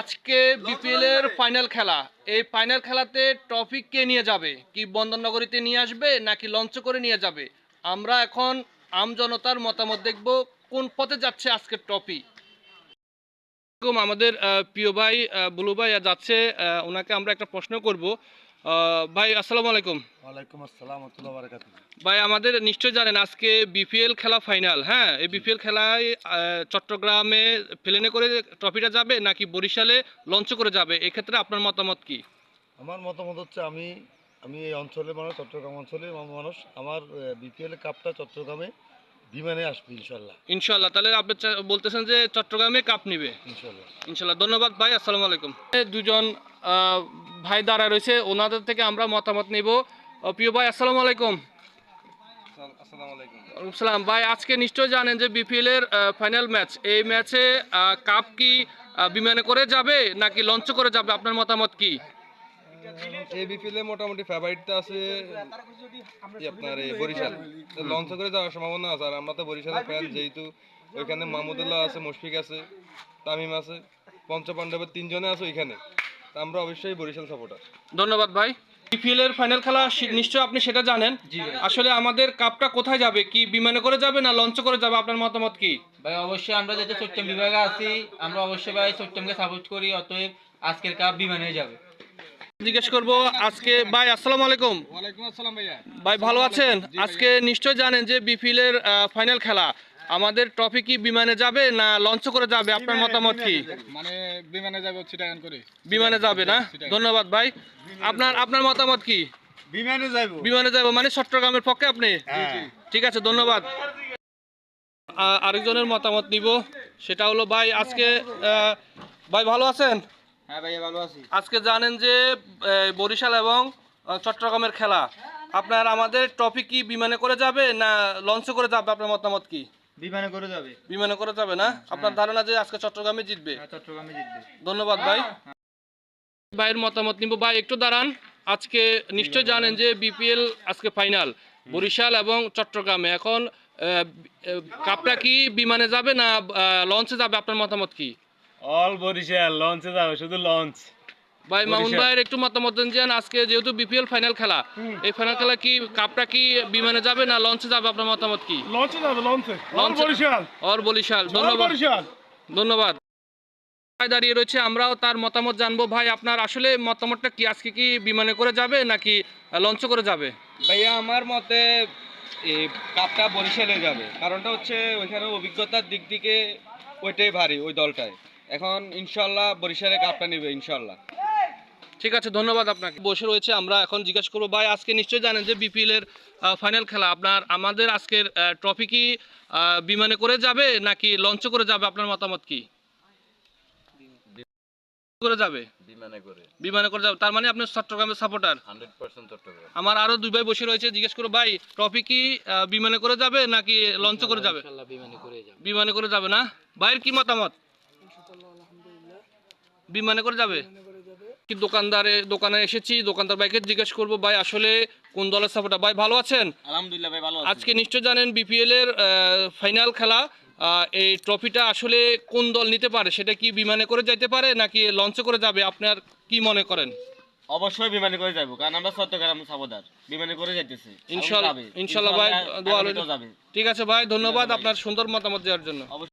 আজকে বিপিএল এর ফাইনাল খেলা। এই ফাইনাল খেলাতে ট্রফি কে নিয়ে যাবে? কি বন্দরনগরীতে নিয়ে আসবে নাকি লঞ্চ করে নিয়ে যাবে? আমরা এখন আমজনতার মতামত দেখব কোন পথে যাচ্ছে আজকের ট্রফি আমাদের প্রিয় ভাই বুলু ভাই যাচ্ছে ওনাকে আমরা একটা প্রশ্ন করব। ভাই আসসালামু আলাইকুম। ওয়ালাইকুম আসসালাম রহমতুল্লাহ বারাকাতুহ। ভাই আমাদের নিশ্চয় জানেন আজকে বিপিএল খেলা ফাইনাল হ্যাঁ? এই বিপিএল খেলায় চট্টগ্রামে প্লেনে করে ট্রফিটা যাবে নাকি বরিশালে লঞ্চ করে যাবে? এক্ষেত্রে আপনার মতামত কি? আমার মতামত হচ্ছে আমি আমি এই অঞ্চলের মানুষ চট্টগ্রাম অঞ্চলের মানুষ আমার বিপিএল কাপটা চট্টগ্রামে বিমানে আসবে ইনশাল্লাহ ইনশাল্লাহ তাহলে আপনি চা- বলতেছেন যে চট্টগ্রামে কাপ নিবে? ইনশাল্লাহ ইনশাল্লাহ ধন্যবাদ ভাই আসসালামু আলাইকুম। দুজন ভাই দাঁড়ায় রয়েছে ওনাদের থেকে আমরা মতামত নিব। প্রিয় ভাই আসসালামু আলাইকুম। আসসালামু ভাই আজকে নিশ্চয় জানেন যে বিপিএল এর ফাইনাল ম্যাচ এই ম্যাচে কাপ কি বিমানে করে যাবে নাকি লঞ্চ করে যাবে? আপনার মতামত কি? এই বিপিএলে মোটামুটি ফেভারিট আছে আপনার এই বরিশাল। লঞ্চ করে যাওয়ার সম্ভাবনা আছে। আর আমরা তো বরিশালের ফ্যান যেহেতু ওইখানে মাহমুদুল্লাহ আছে মুশফিক আছে তামিম আছে পঞ্চপাণ্ডবের তিনজনে আছে ওইখানে। আমরা অবশ্যই বরিশাল সাপোর্টার ধন্যবাদ ভাই। বিপিএল এর ফাইনাল খেলা নিশ্চয় আপনি সেটা জানেন। আসলে আমাদের কাপটা কোথায় যাবে? কি বিমানে করে যাবে না লঞ্চ করে যাবে? আপনার মতামত কি? ভাই অবশ্যই আমরা যেটা চট্টগ্রাম বিভাগে আছি আমরা অবশ্যই ভাই চট্টগ্রামকে সাপোর্ট করি অতএব আজকের কাপ বিমানে যাবে। জিজ্ঞেস করব আজকে ভাই আসসালামু আলাইকুম। ওয়ালাইকুম আসসালাম ভাইয়া। ভাই ভালো আছেন? আজকে নিশ্চয় জানেন যে বিপিএল এর ফাইনাল খেলা। আমাদের ট্রফি কি বিমানে যাবে না লঞ্চ করে যাবে? আপনার মতামত কি? মানে বিমানে যাবে চিটাগান করে। বিমানে যাবে না? ধন্যবাদ ভাই। আপনার আপনার মতামত কি? বিমানে যাইব বিমানে যাব মানে চট্টগ্রামের পক্ষে আপনি? হ্যাঁ। ঠিক আছে ধন্যবাদ। আরেকজনের মতামত নিব সেটা হলো ভাই আজকে ভাই ভালো আছেন? হ্যাঁ ভাইয়া ভালো আছি। আজকে জানেন যে বরিশাল এবং চট্টগ্রামের খেলা। আপনার আমাদের ট্রফি কি বিমানে করে যাবে না লঞ্চ করে যাবে? আপনার মতামত কি? বিমানে করে যাবে। বিমানে করে যাবে না? আপনার ধারণা যে আজকে চট্টগ্রামে জিতবে? হ্যাঁ চট্টগ্রামে জিতবে। ধন্যবাদ ভাই। ভাইয়ের মতামত নিব। ভাই একটু দাঁড়ান। আজকে নিশ্চয় জানেন যে বিপিএল আজকে ফাইনাল। বরিশাল এবং চট্টগ্রামে। এখন কাপটা কি বিমানে যাবে না লঞ্চে যাবে? আপনার মতামত কি? অল বরিশাল লঞ্চে যাবে শুধু লঞ্চ। ভাই মামুন ভাইয়ের একটু মতামত দেন যে আজকে যেহেতু বিপিএল ফাইনাল খেলা এই ফাইনাল খেলা কি কাপটা কি বিমানে যাবে না লঞ্চে যাবে? আপনার মতামত কি? লঞ্চে যাবে লঞ্চে লঞ্চে। বরিশাল। অর বরিশাল। ধন্যবাদ। ধন্যবাদ। ভাই দাঁড়িয়ে রয়েছে আমরাও তার মতামত জানব। ভাই আপনার আসলে মতামতটা কি? আজকে কি বিমানে করে যাবে নাকি লঞ্চ করে যাবে? ভাইয়া আমার মতে এই কাপটা বরিশালে যাবে। কারণটা হচ্ছে ওইখানে অভিজ্ঞতার দিক থেকে ওইটাই ভারী ওই দলটায় এখন ইনশাল্লাহ বরিশালে কাপটা নেবে ইনশাল্লাহ। ঠিক আছে ধন্যবাদ আপনাকে। বসে রয়েছে আমরা এখন জিজ্ঞাসা করব ভাই আজকে নিশ্চয়ই জানেন যে বিপিএল এর ফাইনাল খেলা। আপনার আমাদের আজকের ট্রফি কি বিমানে করে যাবে নাকি লঞ্চ করে যাবে? আপনার মতামত কি? করে যাবে? বিমানে করে। বিমানে করে যাবে। তার মানে আপনি চট্টগ্রামের সাপোর্টার চট্টগ্রাম। আমার আরও দুই ভাই বসে রয়েছে জিজ্ঞেস করো ভাই ট্রফি কি বিমানে করে যাবে নাকি লঞ্চ করে যাবে? বিমানে করে যাবে। বিমানে করে যাবে না? ভাইয়ের কি মতামত? বিমানে করে যাবে? কি দোকানদারে দোকানে এসেছি দোকানদার ভাইকে জিজ্ঞেস করব ভাই আসলে কোন দলের সাপোর্টার? ভাই ভালো আছেন? আলহামদুলিল্লাহ ভাই ভালো আজকে নিশ্চয় জানেন বিপিএল এর ফাইনাল খেলা এই ট্রফিটা আসলে কোন দল নিতে পারে? সেটা কি বিমানে করে যাইতে পারে নাকি লঞ্চে করে যাবে? আপনার কি মনে করেন? অবশ্যই বিমানে করে যাব কারণ আমরা চট্টগ্রাম সাপোর্টার বিমানে করে যাইতেছি। ইনশাল্লাহ ইনশাল্লাহ ভাই। ঠিক আছে ভাই ধন্যবাদ আপনার সুন্দর মতামত দেওয়ার জন্য।